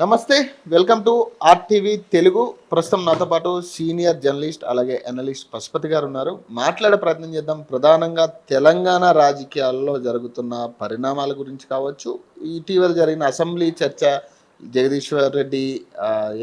నమస్తే welcome to RTV Telugu. ప్రస్తుతం నాతో పాటు సీనియర్ జర్నలిస్ట్ అలాగే అనలిస్ట్ పశుపతి గారు ఉన్నారు. మాట్లాడే ప్రయత్నం చేద్దాం. ప్రధానంగా తెలంగాణ రాజకీయాల్లో జరుగుతున్న పరిణామాల గురించి కావచ్చు ఇటీవల జరిగిన అసెంబ్లీ చర్చ జగదీశ్వర్ రెడ్డి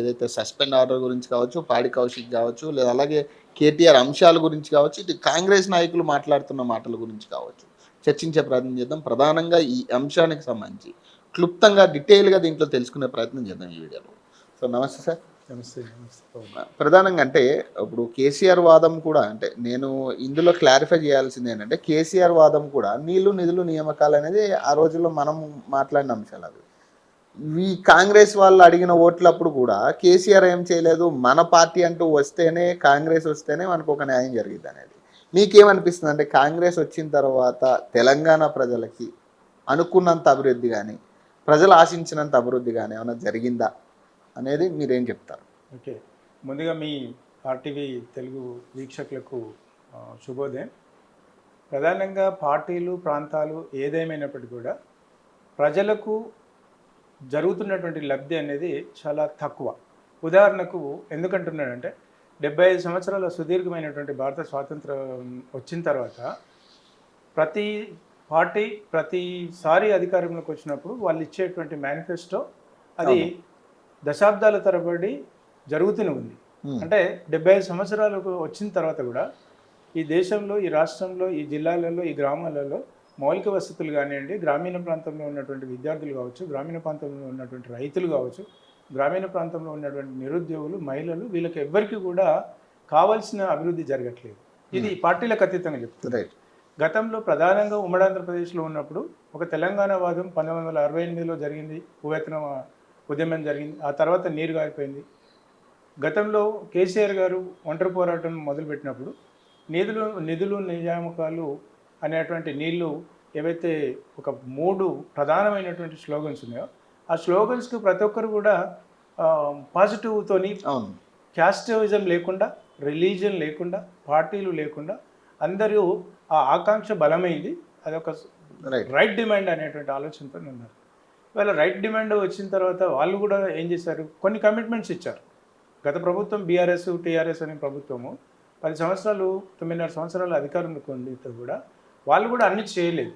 ఏదైతే సస్పెండ్ ఆర్డర్ గురించి కావచ్చు పాడి కౌశిక్ కావచ్చు లేదా అలాగే కేటీఆర్ అంశాల గురించి కావచ్చు ఇటు కాంగ్రెస్ నాయకులు మాట్లాడుతున్న మాటల గురించి కావచ్చు చర్చించే ప్రయత్నం చేద్దాం. ప్రధానంగా ఈ అంశానికి సంబంధించి క్లుప్తంగా డీటెయిల్గా దీంట్లో తెలుసుకునే ప్రయత్నం చేద్దాం ఈ వీడియోలో. సో నమస్తే సార్. నమస్తే నమస్తే. ప్రధానంగా అంటే ఇప్పుడు కేసీఆర్ వాదం కూడా అంటే నేను ఇందులో క్లారిఫై చేయాల్సింది ఏంటంటే కేసీఆర్ వాదం కూడా నీళ్ళు నిధులు నియామకాలు అనేది ఆ రోజుల్లో మనం మాట్లాడిన అంశాలు అవి. ఈ కాంగ్రెస్ వాళ్ళు అడిగిన ఓట్లప్పుడు కూడా కేసీఆర్ ఏం చేయలేదు మన పార్టీ అంటూ వస్తేనే కాంగ్రెస్ వస్తేనే మనకు ఒక న్యాయం జరిగింది అనేది. మీకేమనిపిస్తుంది? అంటే కాంగ్రెస్ వచ్చిన తర్వాత తెలంగాణ ప్రజలకి అనుకున్నంత అభివృద్ధి కానీ ప్రజలు ఆశించినంత అభివృద్ధి కానీ ఏమైనా జరిగిందా అనేది మీరేం చెప్తారు? ఓకే. ముందుగా మీ ఆర్టీవీ తెలుగు వీక్షకులకు శుభోదయం. ప్రధానంగా పార్టీలు ప్రాంతాలు ఏదేమైనప్పటికీ కూడా ప్రజలకు జరుగుతున్నటువంటి లబ్ధి అనేది చాలా తక్కువ. ఉదాహరణకు ఎందుకంటున్నాడంటే డెబ్బై ఐదు సంవత్సరాల సుదీర్ఘమైనటువంటి భారత స్వాతంత్రం వచ్చిన తర్వాత ప్రతి పార్టీ ప్రతిసారి అధికారంలోకి వచ్చినప్పుడు వాళ్ళు ఇచ్చేటువంటి మేనిఫెస్టో అది దశాబ్దాల తరబడి జరుగుతూనే ఉంది. అంటే డెబ్బై ఐదు సంవత్సరాలకు వచ్చిన తర్వాత కూడా ఈ దేశంలో ఈ రాష్ట్రంలో ఈ జిల్లాలలో ఈ గ్రామాలలో మౌలిక వసతులు కానివ్వండి గ్రామీణ ప్రాంతంలో ఉన్నటువంటి విద్యార్థులు కావచ్చు గ్రామీణ ప్రాంతంలో ఉన్నటువంటి రైతులు కావచ్చు గ్రామీణ ప్రాంతంలో ఉన్నటువంటి నిరుద్యోగులు మహిళలు వీళ్ళకి ఎవ్వరికి కూడా కావాల్సిన అభివృద్ధి జరగట్లేదు. ఇది పార్టీలకు అతీతంగా చెప్తుంది రైట్ గతంలో ప్రధానంగా ఉమ్మడి ఆంధ్రప్రదేశ్లో ఉన్నప్పుడు ఒక తెలంగాణ వాదం పంతొమ్మిది వందల అరవై ఎనిమిదిలో జరిగింది. ఉవేతన ఉద్యమం జరిగింది. ఆ తర్వాత నీరు గారిపోయింది గతంలో కేసీఆర్ గారు ఒంటరి పోరాటం మొదలుపెట్టినప్పుడు నిధులు నిధులు నియామకాలు అనేటువంటి నీళ్ళు ఏవైతే ఒక మూడు ప్రధానమైనటువంటి స్లోగన్స్ ఉన్నాయో ఆ స్లోగన్స్కి ప్రతి ఒక్కరు కూడా పాజిటివ్తోని క్యాస్టివిజం లేకుండా రిలీజియన్ లేకుండా పార్టీలు లేకుండా అందరూ ఆ ఆకాంక్ష బలమైంది. అదొక రైట్ రైట్ డిమాండ్ అనేటువంటి ఆలోచనతో ఉన్నారు. ఇవాళ రైట్ డిమాండ్ వచ్చిన తర్వాత వాళ్ళు కూడా ఏం చేశారు? కొన్ని కమిట్మెంట్స్ ఇచ్చారు. గత ప్రభుత్వం బీఆర్ఎస్ టీఆర్ఎస్ అనే ప్రభుత్వము పది సంవత్సరాలు తొమ్మిదిన్నర సంవత్సరాలు అధికారంలోకి ఉండితే కూడా వాళ్ళు కూడా అన్ని చేయలేదు.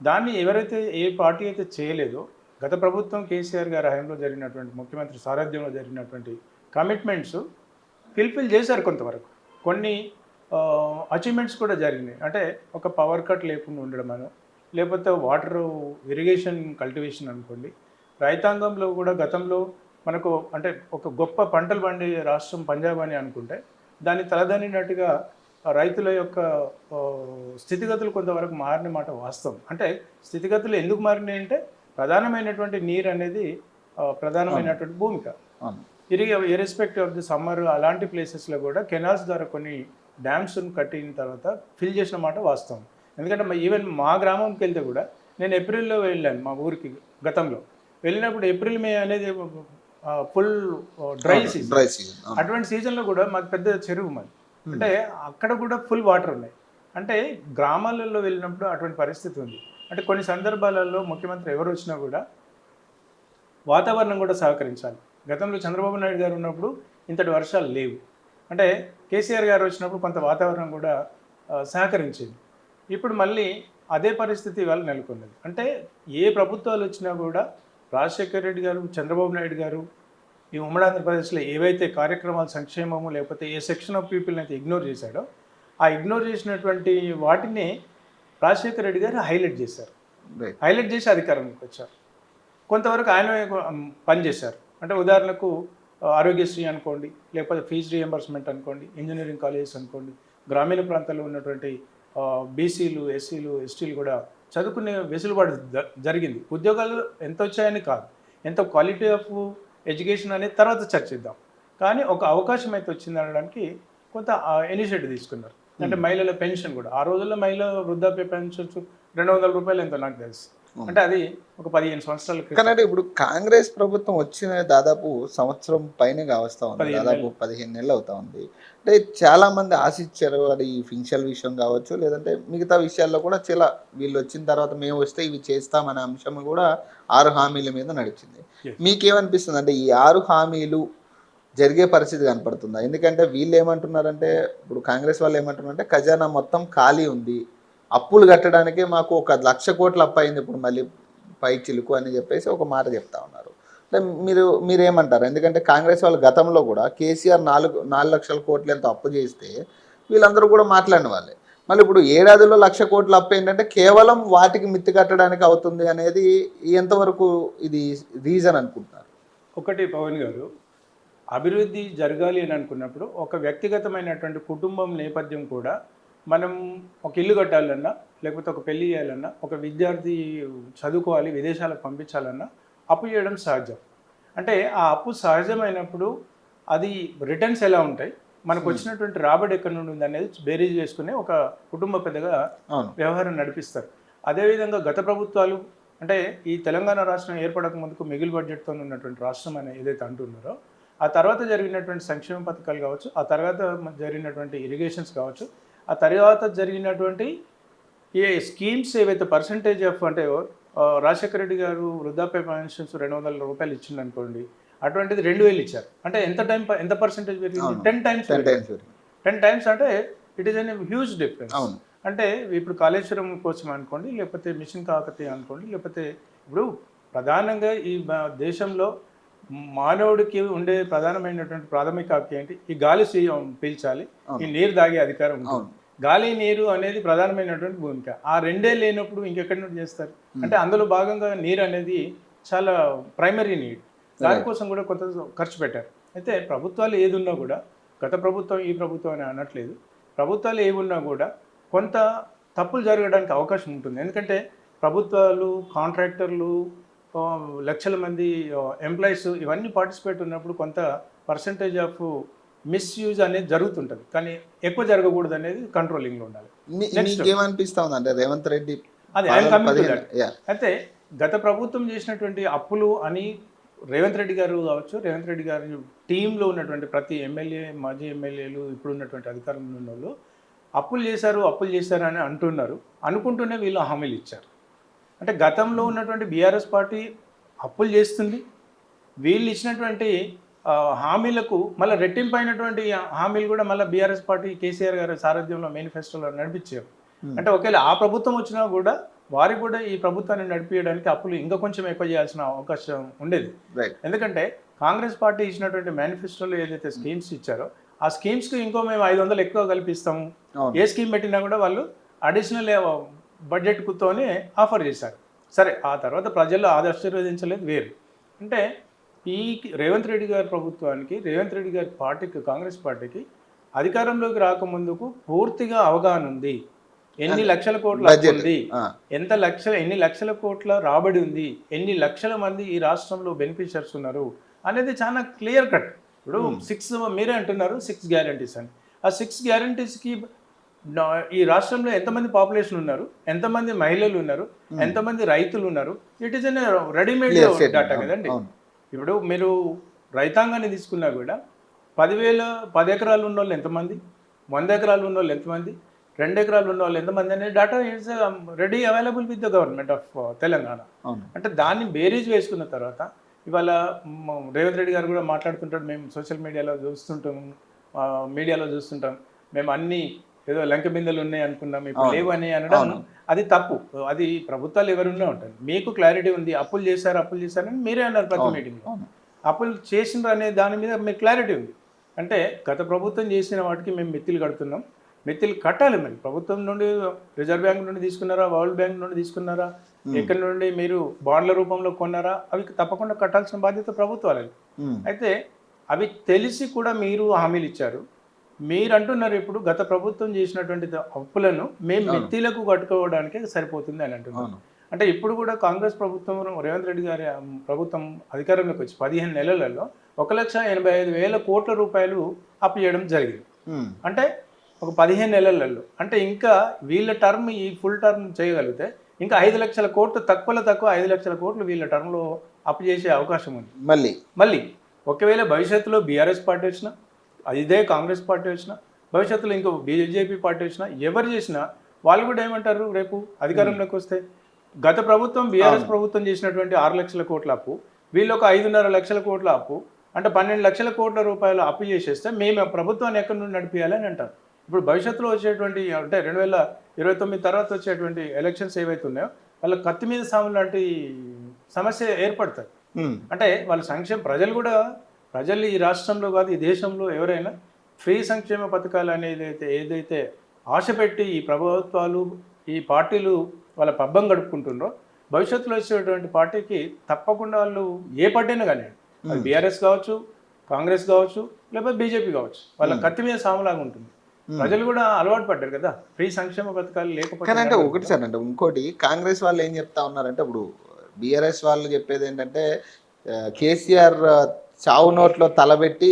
దాన్ని ఎవరైతే ఏ పార్టీ అయితే చేయలేదో గత ప్రభుత్వం కేసీఆర్ గారి హయాంలో జరిగినటువంటి ముఖ్యమంత్రి సారథ్యంలో జరిగినటువంటి కమిట్మెంట్స్ ఫిల్ఫిల్ చేశారు కొంతవరకు. కొన్ని అచీవ్మెంట్స్ కూడా జరిగినాయి. అంటే ఒక పవర్ కట్ లేకుండా ఉండడం అను. లేకపోతే వాటర్ ఇరిగేషన్ కల్టివేషన్ అనుకోండి. రైతాంగంలో కూడా గతంలో మనకు అంటే ఒక గొప్ప పంటలు పండే రాష్ట్రం పంజాబ్ అని అనుకుంటే దాన్ని తలదన్నినట్టుగా ఆ రైతుల యొక్క స్థితిగతులు కొంతవరకు మారిన మాట వాస్తవం. అంటే స్థితిగతులు ఎందుకు మారినాయి అంటే ప్రధానమైనటువంటి నీరు అనేది ప్రధానమైనటువంటి భూమిక. ఇరిగి ఇరెస్పెక్టివ్ ఆఫ్ ది సమ్మర్ అలాంటి ప్లేసెస్లో కూడా కెనాల్స్ ద్వారా కొన్ని డ్యామ్స్ను కట్టిన తర్వాత ఫిల్ చేసిన మాట వాస్తవం. ఎందుకంటే మా- ఈవెన్ మా గ్రామంకి వెళ్తే కూడా నేను ఏప్రిల్లో వెళ్ళాను మా ఊరికి గతంలో. వెళ్ళినప్పుడు ఏప్రిల్ మే అనేది full dry season. Dry season అటువంటి సీజన్లో కూడా మాకు పెద్ద చెరువు మాది. అంటే అక్కడ కూడా ఫుల్ వాటర్ ఉన్నాయి. అంటే గ్రామాలలో వెళ్ళినప్పుడు అటువంటి పరిస్థితి ఉంది. అంటే కొన్ని సందర్భాలలో ముఖ్యమంత్రి ఎవరు వచ్చినా కూడా వాతావరణం కూడా సహకరించాలి. గతంలో చంద్రబాబు నాయుడు గారు ఉన్నప్పుడు ఇంతటి వర్షాలు లేవు. అంటే కేసీఆర్ గారు వచ్చినప్పుడు కొంత వాతావరణం కూడా సహకరించింది. ఇప్పుడు మళ్ళీ అదే పరిస్థితి ఇవాళ నెలకొన్నది. అంటే ఏ ప్రభుత్వాలు వచ్చినా కూడా రాజశేఖర్ రెడ్డి గారు చంద్రబాబు నాయుడు గారు ఈ ఉమ్మడి ఆంధ్రప్రదేశ్లో ఏవైతే కార్యక్రమాలు సంక్షేమము లేకపోతే ఏ సెక్షన్ ఆఫ్ పీపుల్ని అయితే ఇగ్నోర్ చేశాడో ఆ ఇగ్నోర్ చేసినటువంటి వాటిని రాజశేఖర్ రెడ్డి గారు హైలైట్ చేశారు. హైలైట్ చేసి అధికారంలోకి వచ్చారు. కొంతవరకు ఆయన పనిచేశారు. అంటే ఉదాహరణకు ఆరోగ్యశ్రీ అనుకోండి లేకపోతే ఫీజు రియంబర్స్మెంట్ అనుకోండి ఇంజనీరింగ్ కాలేజెస్ అనుకోండి గ్రామీణ ప్రాంతాల్లో ఉన్నటువంటి బీసీలు ఎస్సీలు ఎస్టీలు కూడా చదువుకునే వెసులుబాటు జరిగింది. ఉద్యోగాలు ఎంత వచ్చాయని కాదు. ఎంత క్వాలిటీ ఆఫ్ ఎడ్యుకేషన్ అనేది తర్వాత చర్చిద్దాం. కానీ ఒక అవకాశం అయితే వచ్చింది అనడానికి కొంత ఇనిషియేటివ్ తీసుకున్నారు. అంటే మహిళల పెన్షన్ కూడా. ఆ రోజుల్లో మహిళ వృద్ధాప్య పెన్షన్స్ రెండు వందల రూపాయలు ఎంతో నాకు తెలుసు. అంటే అది ఒక పదిహేను సంవత్సరాల కానీ ఇప్పుడు కాంగ్రెస్ ప్రభుత్వం వచ్చిన దాదాపు సంవత్సరం పైన కావస్తా ఉంది. దాదాపు పదిహేను నెలలు అవుతా ఉంది. అంటే చాలా మంది ఆశించారు అది ఫింక్షల్ విషయం కావచ్చు లేదంటే మిగతా విషయాల్లో కూడా చాలా వీళ్ళు వచ్చిన తర్వాత మేము వస్తే ఇవి చేస్తామనే అంశం కూడా ఆరు హామీల మీద నడిచింది. మీకేమనిపిస్తుంది? అంటే ఈ ఆరు హామీలు జరిగే పరిస్థితి కనపడుతుందా? ఎందుకంటే వీళ్ళు ఏమంటున్నారంటే ఇప్పుడు కాంగ్రెస్ వాళ్ళు ఏమంటున్నారంటే ఖజానా మొత్తం ఖాళీ ఉంది. అప్పులు కట్టడానికే మాకు ఒక లక్ష కోట్లు అప్పు అయింది ఇప్పుడు మళ్ళీ పై చిలుకు అని చెప్పేసి ఒక మాట చెప్తా ఉన్నారు. అంటే మీరు మీరేమంటారు? ఎందుకంటే కాంగ్రెస్ వాళ్ళు గతంలో కూడా కేసీఆర్ నాలుగు నాలుగు లక్షల కోట్లు ఎంత అప్పు చేస్తే వీళ్ళందరూ కూడా మాట్లాడిన వాళ్ళే. మళ్ళీ ఇప్పుడు ఏడాదిలో లక్ష కోట్ల అప్పు ఏంటంటే కేవలం వాటికి మిత్తి కట్టడానికి అవుతుంది అనేది ఎంతవరకు ఇది రీజన్ అనుకుంటున్నారు? ఒకటి పవన్ గారు అభివృద్ధి జరగాలి అని అనుకున్నప్పుడు ఒక వ్యక్తిగతమైనటువంటి కుటుంబం నేపథ్యం కూడా మనం ఒక ఇల్లు కట్టాలన్నా లేకపోతే ఒక పెళ్ళి చేయాలన్నా ఒక విద్యార్థి చదువుకోవాలి విదేశాలకు పంపించాలన్నా అప్పు చేయడం సహజం. అంటే ఆ అప్పు సహజమైనప్పుడు అది రిటర్న్స్ ఎలా ఉంటాయి? మనకు వచ్చినటువంటి రాబడి ఎక్కడి నుండి ఉంది అనేది బేరీజ్ చేసుకుని ఒక కుటుంబ పెద్దగా వ్యవహారం నడిపిస్తారు. అదేవిధంగా గత ప్రభుత్వాలు అంటే ఈ తెలంగాణ రాష్ట్రం ఏర్పడక ముందుకు మిగిలి బడ్జెట్తో ఉన్నటువంటి రాష్ట్రం అని ఏదైతే అంటున్నారో ఆ తర్వాత జరిగినటువంటి సంక్షేమ పథకాలు కావచ్చు ఆ తర్వాత జరిగినటువంటి ఇరిగేషన్స్ కావచ్చు ఆ తర్వాత జరిగినటువంటి ఏ స్కీమ్స్ ఏవైతే పర్సంటేజ్ ఆఫ్ అంటే రాజశేఖర రెడ్డి గారు వృద్ధాప్య పెన్షన్స్ రెండు వందల రూపాయలు ఇచ్చింది అనుకోండి అటువంటిది రెండు వేలు ఇచ్చారు. అంటే ఎంత టైం ఎంత పర్సెంటేజ్ పెరిగింది. Ten times ten times ten times అంటే it is an huge difference అంటే ఇప్పుడు కాళేశ్వరం కోసం అనుకోండి లేకపోతే మిషన్ కాకతీయ అనుకోండి లేకపోతే ఇప్పుడు ప్రధానంగా ఈ దేశంలో మానవుడికి ఉండే ప్రధానమైనటువంటి ప్రాథమిక హక్కు ఏంటి? ఈ గాలి పీల్చాలి ఈ నీరు తాగే అధికారం ఉంటుంది. గాలి నీరు అనేది ప్రధానమైనటువంటి భూమిక. ఆ రెండే లేనప్పుడు ఇంకెక్కడి నుండి చేస్తారు? అంటే అందులో భాగంగా నీరు అనేది చాలా ప్రైమరీ నీడ్. దానికోసం కూడా కొంత ఖర్చు పెట్టారు. అయితే ప్రభుత్వాలు ఏది ఉన్నా కూడా గత ప్రభుత్వం ఈ ప్రభుత్వం అని అనట్లేదు. ప్రభుత్వాలు ఏవి ఉన్నా కూడా కొంత తప్పులు జరగడానికి అవకాశం ఉంటుంది. ఎందుకంటే ప్రభుత్వాలు కాంట్రాక్టర్లు లక్షల మంది ఎంప్లాయీస్ ఇవన్నీ పార్టిసిపేట్ ఉన్నప్పుడు కొంత పర్సంటేజ్ ఆఫ్ మిస్యూజ్ అనేది జరుగుతుంటుంది. కానీ ఎక్కువ జరగకూడదు అనేది కంట్రోలింగ్లో ఉండాలి. అంటే రేవంత్ రెడ్డి అది. అయితే గత ప్రభుత్వం చేసినటువంటి అప్పులు అని రేవంత్ రెడ్డి గారు కావచ్చు రేవంత్ రెడ్డి గారి టీంలో ఉన్నటువంటి ప్రతి ఎమ్మెల్యే మాజీ ఎమ్మెల్యేలు ఇప్పుడు ఉన్నటువంటి అధికారంలో ఉన్న వాళ్ళు అప్పులు చేశారు అప్పులు చేశారు అని అంటున్నారు. అనుకుంటూనే వీళ్ళు హామీలు ఇచ్చారు. అంటే గతంలో ఉన్నటువంటి బీఆర్ఎస్ పార్టీ అప్పులు చేస్తుంది. వీళ్ళు ఇచ్చినటువంటి హామీలకు మళ్ళీ రెట్టింపైనటువంటి హామీలు కూడా మళ్ళీ బీఆర్ఎస్ పార్టీ కేసీఆర్ గారి సారథ్యంలో మేనిఫెస్టోలో నడిపించారు. అంటే ఒకవేళ ఆ ప్రభుత్వం వచ్చినా కూడా వారికి కూడా ఈ ప్రభుత్వాన్ని నడిపించడానికి అప్పులు ఇంకా కొంచెం ఎక్కువ చేయాల్సిన అవకాశం ఉండేది. ఎందుకంటే కాంగ్రెస్ పార్టీ ఇచ్చినటువంటి మేనిఫెస్టోలో ఏదైతే స్కీమ్స్ ఇచ్చారో ఆ స్కీమ్స్కి ఇంకో మేము ఐదు వందలు ఎక్కువ కల్పిస్తాము. ఏ స్కీమ్ పెట్టినా కూడా వాళ్ళు అడిషనల్ బడ్జెట్తోనే ఆఫర్ చేశారు. సరే ఆ తర్వాత ప్రజలు అది ఆశీర్వదించలేదు వేరు. అంటే ఈ రేవంత్ రెడ్డి గారి ప్రభుత్వానికి రేవంత్ రెడ్డి గారి పార్టీకి కాంగ్రెస్ పార్టీకి అధికారంలోకి రాకముందుకు పూర్తిగా అవగాహన ఉంది. ఎన్ని లక్షల కోట్ల ఉంది? ఎంత లక్షల ఎన్ని లక్షల కోట్ల రాబడి ఉంది? ఎన్ని లక్షల మంది ఈ రాష్ట్రంలో బెనిఫిషియర్స్ ఉన్నారు? అనేది చాలా క్లియర్ కట్. ఇప్పుడు సిక్స్ మీరే అంటున్నారు సిక్స్ గ్యారంటీస్ అని. ఆ సిక్స్ గ్యారంటీస్కి ఈ రాష్ట్రంలో ఎంతమంది పాపులేషన్ ఉన్నారు? ఎంతమంది మహిళలు ఉన్నారు? ఎంతమంది రైతులు ఉన్నారు? It is an readymade. Data కదండి. ఇప్పుడు మీరు రైతాంగాన్ని తీసుకున్నా కూడా పదివేల పది ఎకరాలు ఉన్న వాళ్ళు ఎంతమంది? వంద ఎకరాలు ఉన్న వాళ్ళు ఎంతమంది? రెండు ఎకరాలు ఉన్న వాళ్ళు ఎంతమంది? అనే data it's ready available with the government of Telangana అంటే దాన్ని బేరీజ్ వేసుకున్న తర్వాత ఇవాళ రేవంత్ రెడ్డి గారు కూడా మాట్లాడుతుంటాడు. మేము సోషల్ మీడియాలో చూస్తుంటాం మీడియాలో చూస్తుంటాం. మేము అన్ని ఏదో లంక బిందెలు ఉన్నాయి అనుకున్నాం ఇప్పుడు. లేవు అని అనడం. అది తప్పు. అది ప్రభుత్వాలు ఎవరున్నా ఉంటారు. మీకు క్లారిటీ ఉంది అప్పులు చేశారు అప్పులు చేశారని మీరే అన్నారు ప్రతి అవును. అప్పులు చేసిండ్రు అనే దాని మీద మీకు క్లారిటీ ఉంది. అంటే గత ప్రభుత్వం చేసిన వాటికి మేము మెత్తిలు కడుతున్నాం. మెత్తిలు కట్టాలి మరి. ప్రభుత్వం నుండి రిజర్వ్ బ్యాంక్ నుండి తీసుకున్నారా? వరల్డ్ బ్యాంక్ నుండి తీసుకున్నారా? ఎక్కడి నుండి మీరు బాండ్ల రూపంలో కొన్నారా? అవి తప్పకుండా కట్టాల్సిన బాధ్యత ప్రభుత్వాలది. ఉమ్. అయితే అవి తెలిసి కూడా మీరు హామీలు ఇచ్చారు. మీరు అంటున్నారు ఇప్పుడు గత ప్రభుత్వం చేసినటువంటి అప్పులను మేము మెత్తిలకు కట్టుకోవడానికే సరిపోతుంది అని అంటున్నారు. అవును. అంటే ఇప్పుడు కూడా కాంగ్రెస్ ప్రభుత్వం రేవంత్ రెడ్డి గారి ప్రభుత్వం అధికారంలోకి వచ్చి పదిహేను నెలలలో ఒక లక్ష ఎనభై ఐదు వేల కోట్ల రూపాయలు అప్పు చేయడం జరిగింది. అంటే ఒక పదిహేను నెలలలో అంటే ఇంకా వీళ్ళ టర్మ్ ఈ ఫుల్ టర్మ్ చేయగలిగితే ఇంకా ఐదు లక్షల కోట్లు తక్కువలో తక్కువ ఐదు లక్షల కోట్లు వీళ్ళ టర్మ్లో అప్పు చేసే అవకాశం ఉంది. మళ్ళీ. మళ్ళీ. ఒకవేళ భవిష్యత్తులో బీఆర్ఎస్ పార్టీ వచ్చినా ఇదే కాంగ్రెస్ పార్టీ వచ్చినా భవిష్యత్తులో ఇంకో బీజేపీ పార్టీ వచ్చినా ఎవరు చేసినా వాళ్ళు కూడా ఏమంటారు రేపు అధికారంలోకి వస్తే? గత ప్రభుత్వం బీఆర్ఎస్ ప్రభుత్వం చేసినటువంటి ఆరు లక్షల కోట్ల అప్పు వీళ్ళు ఒక ఐదున్నర లక్షల కోట్ల అప్పు అంటే పన్నెండు లక్షల కోట్ల రూపాయలు అప్పు చేసేస్తే మేము ప్రభుత్వాన్ని ఎక్కడి నుండి నడిపించాలి అని అంటారు. ఇప్పుడు భవిష్యత్తులో వచ్చేటువంటి అంటే రెండు వేల ఇరవై తొమ్మిది తర్వాత వచ్చేటువంటి ఎలక్షన్స్ ఏవైతే ఉన్నాయో వాళ్ళ కత్తి మీద సాము లాంటి సమస్య ఏర్పడుతుంది అంటే వాళ్ళ సంక్షేమ ప్రజలు కూడా ప్రజలు ఈ రాష్ట్రంలో కాదు ఈ దేశంలో ఎవరైనా ఫ్రీ సంక్షేమ పథకాలు అనేది అయితే ఏదైతే ఆశ పెట్టి ఈ ప్రభుత్వాలు ఈ పార్టీలు వాళ్ళ పబ్బం గడుపుకుంటుండ్రో భవిష్యత్తులో వచ్చేటువంటి పార్టీకి తప్పకుండా వాళ్ళు ఏ పార్టీ అయినా కానీ అది బీఆర్ఎస్ కావచ్చు కాంగ్రెస్ కావచ్చు లేకపోతే బీజేపీ కావచ్చు వాళ్ళ కత్తి మీద సాములాగా ఉంటుంది. ప్రజలు కూడా అలవాటు పడ్డారు కదా ఫ్రీ సంక్షేమ పథకాలు లేకపోతే అంటే ఒకటి సార్ అంటే ఇంకోటి కాంగ్రెస్ వాళ్ళు ఏం చెప్తా ఉన్నారంటే ఇప్పుడు బీఆర్ఎస్ వాళ్ళు చెప్పేది ఏంటంటే కేసీఆర్ చావు నోట్లో తలబెట్టి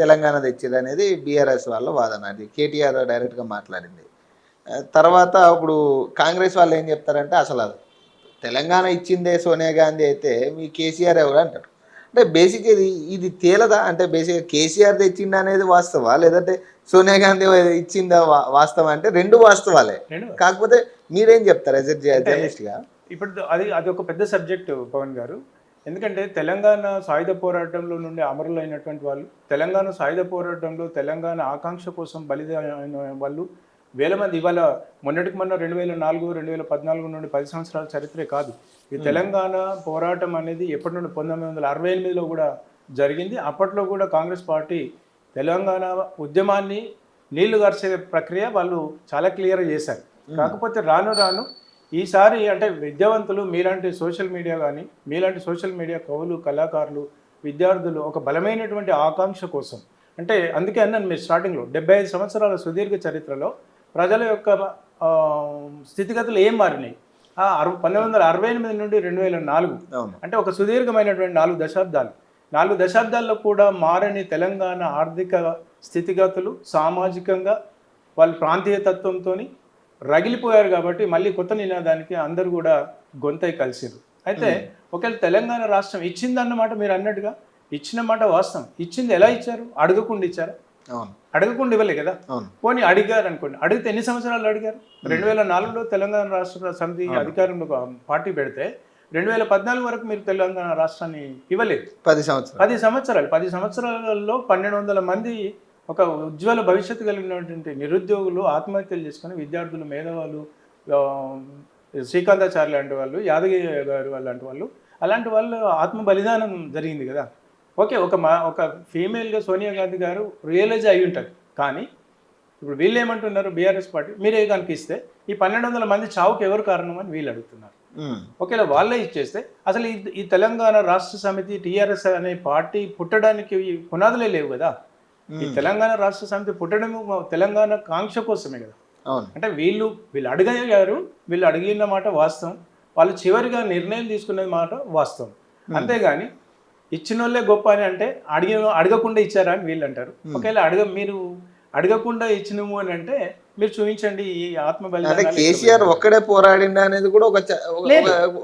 తెలంగాణ తెచ్చేది అనేది బీఆర్ఎస్ వాళ్ళ వాదన. అది కేటీఆర్ డైరెక్ట్గా మాట్లాడింది. తర్వాత ఇప్పుడు కాంగ్రెస్ వాళ్ళు ఏం చెప్తారంటే అసలు అది తెలంగాణ ఇచ్చిందే సోనియా గాంధీ అయితే మీ కేసీఆర్ ఎవరు అంటారు. అంటే బేసిక్ ఇది ఇది తేలదా? అంటే బేసిక్గా కేసీఆర్ తెచ్చిందా అనేది వాస్తవా? లేదంటే సోనియా గాంధీ ఇచ్చిందా వాస్తవా? అంటే రెండు వాస్తవాలే. కాకపోతే మీరేం చెప్తారు యాజ్ జర్నలిస్ట్గా? ఇప్పుడు అది అది ఒక పెద్ద సబ్జెక్టు పవన్ గారు. ఎందుకంటే తెలంగాణ సాయుధ పోరాటంలో నుండి అమరులైనటువంటి వాళ్ళు తెలంగాణ సాయుధ పోరాటంలో తెలంగాణ ఆకాంక్ష కోసం బలిదాన వాళ్ళు వేల మంది ఇవాళ మొన్నటికి మొన్న రెండు వేల నాలుగు రెండు వేల పద్నాలుగు నుండి పది సంవత్సరాల చరిత్రే కాదు. ఈ తెలంగాణ పోరాటం అనేది ఎప్పటి నుండి పంతొమ్మిది వందల అరవై ఎనిమిదిలో కూడా జరిగింది. అప్పట్లో కూడా కాంగ్రెస్ పార్టీ తెలంగాణ ఉద్యమాన్ని నీళ్ళు గార్చే ప్రక్రియ వాళ్ళు చాలా క్లియర్ చేశారు. కాకపోతే రాను రాను ఈసారి అంటే విద్యావంతులు మీలాంటి సోషల్ మీడియా కానీ మీలాంటి సోషల్ మీడియా కవులు కళాకారులు విద్యార్థులు ఒక బలమైనటువంటి ఆకాంక్ష కోసం. అంటే అందుకే అన్నాను మీరు స్టార్టింగ్లో డెబ్బై ఐదు సంవత్సరాల సుదీర్ఘ చరిత్రలో ప్రజల యొక్క స్థితిగతులు ఏం మారినాయి? ఆ అరవై పంతొమ్మిది వందల అరవై ఎనిమిది నుండి రెండు వేల నాలుగు. అంటే ఒక సుదీర్ఘమైనటువంటి నాలుగు దశాబ్దాలు. నాలుగు దశాబ్దాల్లో కూడా మారని తెలంగాణ ఆర్థిక స్థితిగతులు సామాజికంగా వాళ్ళు ప్రాంతీయ తత్వంతో రగిలిపోయారు కాబట్టి మళ్ళీ కొత్త నినాదానికి అందరూ కూడా గొంతై కలిసిరు అయితే ఒకవేళ తెలంగాణ రాష్ట్రం ఇచ్చిందన్నమాట మీరు అన్నట్టుగా ఇచ్చిన మాట వాస్తవం. ఇచ్చింది ఎలా ఇచ్చారు? అడగకుండా ఇచ్చారా? అడగకుండా ఇవ్వలే కదా. పోనీ అడిగారు అనుకోండి అడిగితే ఎన్ని సంవత్సరాలు అడిగారు? రెండు వేల నాలుగులో తెలంగాణ రాష్ట్ర సమితి అధికారంలో పార్టీ పెడితే రెండు వేల పద్నాలుగు వరకు మీరు తెలంగాణ రాష్ట్రాన్ని ఇవ్వలేదు. పది సంవత్సరాలు. పది సంవత్సరాలు. పది సంవత్సరాలలో పన్నెండు వందల మంది ఒక ఉజ్వల భవిష్యత్తు కలిగినటువంటి నిరుద్యోగులు ఆత్మహత్యలు చేసుకొని విద్యార్థులు మేధావులు ఆ, శ్రీకాంతాచార్య లాంటి వాళ్ళు యాదగిరి గారు లాంటి వాళ్ళు అలాంటి వాళ్ళు ఆత్మ బలిదానం జరిగింది కదా. ఓకే ఒక మా ఒక ఫీమేల్గా సోనియా గాంధీ గారు రియలైజ్ అయి ఉంటారు. కానీ ఇప్పుడు వీళ్ళు ఏమంటున్నారు బీఆర్ఎస్ పార్టీ? మీరే కనుక ఇస్తే ఈ పన్నెండు వందల మంది చావుకి ఎవరు కారణం అని వీళ్ళు అడుగుతున్నారు. ఒకవేళ వాళ్ళే ఇచ్చేస్తే అసలు ఈ ఈ తెలంగాణ రాష్ట్ర సమితి టీఆర్ఎస్ అనే పార్టీ పుట్టడానికి పునాదులే లేవు కదా. ఈ తెలంగాణ రాష్ట్ర సమితి పుట్టడం తెలంగాణ కాంక్ష కోసమే కదా. అంటే వీళ్ళు వీళ్ళు అడిగారు వీళ్ళు అడిగిన మాట వాస్తవం. వాళ్ళు చివరిగా నిర్ణయం తీసుకునే మాట వాస్తవం. అంతేగాని ఇచ్చిన వాళ్ళే గొప్ప అని అంటే అడిగిన అడగకుండా ఇచ్చారా అని వీళ్ళు అంటారు. ఒకవేళ అడగ మీరు అడగకుండా ఇచ్చినము అని అంటే మీరు చూపించండి ఈ ఆత్మ అంటే బలిదానాలు కేసీఆర్ ఒక్కడే పోరాడిండా అనేది కూడా ఒక.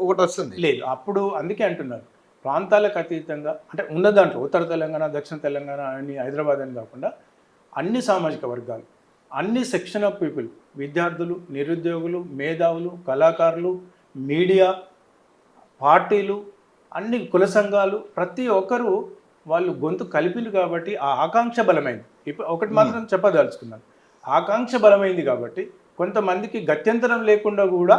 ఒకటి వస్తుంది. లేదు. అప్పుడు అందుకే అంటున్నారు. ప్రాంతాలకు అతీతంగా అంటే ఉన్న దాంట్లో ఉత్తర తెలంగాణ దక్షిణ తెలంగాణ అని హైదరాబాద్ అని కాకుండా అన్ని సామాజిక వర్గాలు అన్ని సెక్షన్ ఆఫ్ పీపుల్ విద్యార్థులు నిరుద్యోగులు మేధావులు కళాకారులు మీడియా పార్టీలు అన్ని కుల సంఘాలు ప్రతి ఒక్కరూ వాళ్ళు గొంతు కలిపింది కాబట్టి ఆ ఆకాంక్ష బలమైంది. ఇప్పుడు ఒకటి మాత్రం చెప్పదలుచుకున్నాను. ఆకాంక్ష బలమైంది కాబట్టి కొంతమందికి గత్యంతరం లేకుండా కూడా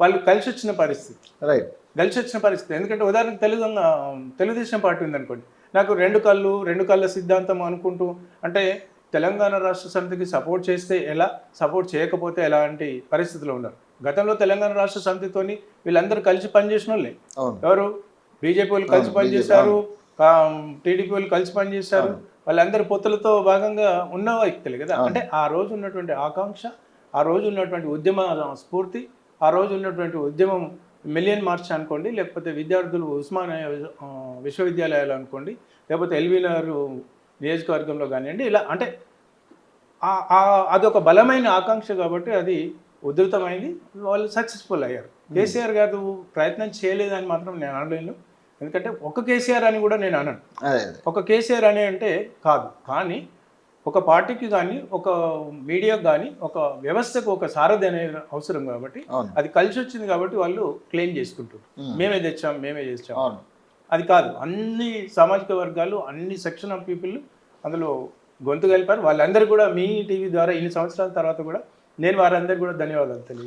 వాళ్ళు కలిసి వచ్చిన పరిస్థితి. రైట్ కలిసి వచ్చిన పరిస్థితి. ఎందుకంటే ఉదాహరణకు తెలుగు తెలుగుదేశం పార్టీ ఉందనుకోండి. నాకు రెండు కళ్ళు రెండు కళ్ళ సిద్ధాంతం అనుకుంటూ అంటే తెలంగాణ రాష్ట్ర సమితికి సపోర్ట్ చేస్తే ఎలా సపోర్ట్ చేయకపోతే ఎలాంటి పరిస్థితిలో ఉన్నారు? గతంలో తెలంగాణ రాష్ట్ర సమితితోని వీళ్ళందరూ కలిసి పనిచేసిన వాళ్ళే. ఎవరు? బీజేపీ వాళ్ళు కలిసి పనిచేశారు టీడీపీ వాళ్ళు కలిసి పనిచేశారు. వాళ్ళందరి పొత్తులతో భాగంగా ఉన్న వ్యక్తులు కదా. అంటే ఆ రోజు ఉన్నటువంటి ఆకాంక్ష ఆ రోజు ఉన్నటువంటి ఉద్యమ స్ఫూర్తి ఆ రోజు ఉన్నటువంటి ఉద్యమం మిలియన్ మార్చ్ అనుకోండి లేకపోతే విద్యార్థులు ఉస్మానియా విశ్వవిద్యాలయాలు అనుకోండి లేకపోతే ఎల్వీనగర్ నియోజకవర్గంలో కానివ్వండి ఇలా అంటే అదొక బలమైన ఆకాంక్ష కాబట్టి అది ఉధృతమైంది. వాళ్ళు సక్సెస్ఫుల్ అయ్యారు. కేసీఆర్ గారు ప్రయత్నం చేయలేదని మాత్రం నేను అనలేను. ఎందుకంటే ఒక కేసీఆర్ అని కూడా నేను అనను. ఒక కేసీఆర్ అని అంటే కాదు. కానీ ఒక పార్టీకి కానీ ఒక మీడియాకి కానీ ఒక వ్యవస్థకు ఒక సారథి అనేది అవసరం కాబట్టి అది కలిసి వచ్చింది కాబట్టి వాళ్ళు క్లెయిమ్ చేసుకుంటారు. మేమే. తెచ్చాం మేమే చేసాం. అది కాదు అన్ని సామాజిక వర్గాలు అన్ని సెక్షన్ ఆఫ్ పీపుల్ అందులో గొంతు కలిపారు. వాళ్ళందరూ కూడా మీ టీవీ ద్వారా ఇన్ని సంవత్సరాల తర్వాత కూడా నేను వారందరికీ కూడా ధన్యవాదాలు తెలియజేస్తాను